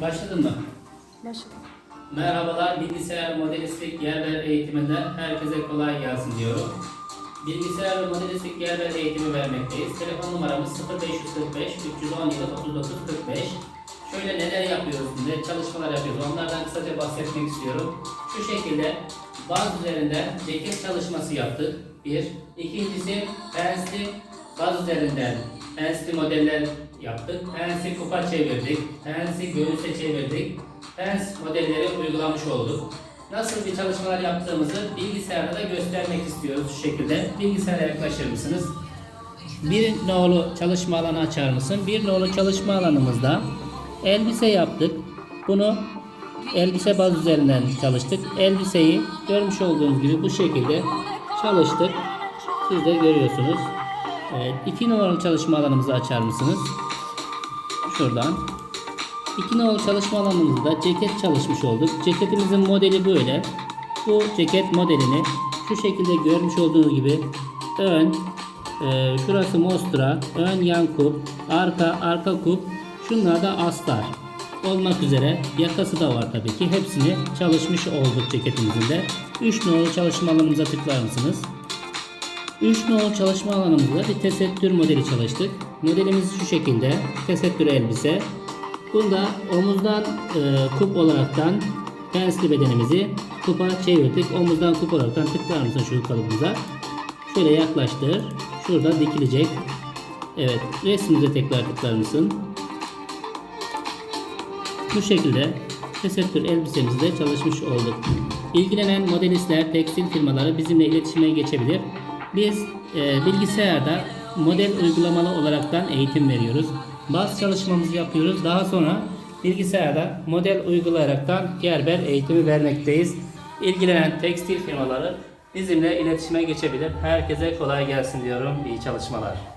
Başladın mı? Başladım. Merhabalar, bilgisayar modelistlik yerler eğitiminde herkese kolay gelsin diyorum. Bilgisayar ve modelistlik yerler eğitimi vermekteyiz. Telefon numaramız 0545 317 39 45. Şöyle neler yapıyoruz, ne çalışmalar yapıyoruz onlardan kısaca bahsetmek istiyorum. Şu şekilde baz üzerinde ceket çalışması yaptık. Bir. İkincisi pensli baz üzerinden pensli modeller yaptık. Pensi kupa çevirdik. Pensi göğüse çevirdik. Pens modelleri uygulamış olduk. Nasıl bir çalışmalar yaptığımızı bilgisayarda da göstermek istiyoruz şu şekilde. Bilgisayara yaklaşır mısınız? Bir nolu çalışma alanı açar mısın? Bir nolu çalışma alanımızda elbise yaptık. Bunu elbise baz üzerinden çalıştık. Elbiseyi görmüş olduğunuz gibi bu şekilde çalıştık. Siz de görüyorsunuz. Evet, iki numaralı çalışma alanımızı açar mısınız? Şuradan. İki nolu çalışma alanımızda ceket çalışmış olduk. Ceketimizin modeli böyle. Bu ceket modelini şu şekilde görmüş olduğunuz gibi ön, e, şurası mostra, ön yan kup, arka arka kup, şunlar da astar olmak üzere yakası da var tabii ki. Hepsini çalışmış olduk ceketimizin de. 3 nolu çalışma alanımıza tıklar mısınız? 3 nolu çalışma alanımızda bir tesettür modeli çalıştık. Modelimiz şu şekilde. Tesettür elbise. Bunda omuzdan e, kup olaraktan pensli bedenimizi kupa çevirdik. Omuzdan kup olaraktan tıklar mısın şu kalıbımıza? Şöyle yaklaştır. Şurada dikilecek. Evet. Resmimize tekrar tıklar mısın? Bu şekilde tesettür elbisemizde çalışmış olduk. İlgilenen modelistler, tekstil firmaları bizimle iletişime geçebilir. Biz e, bilgisayarda model uygulamalı olaraktan eğitim veriyoruz. Bazı çalışmamızı yapıyoruz. Daha sonra bilgisayarda model uygulayaraktan gerber eğitimi vermekteyiz. İlgilenen tekstil firmaları bizimle iletişime geçebilir. Herkese kolay gelsin diyorum. İyi çalışmalar.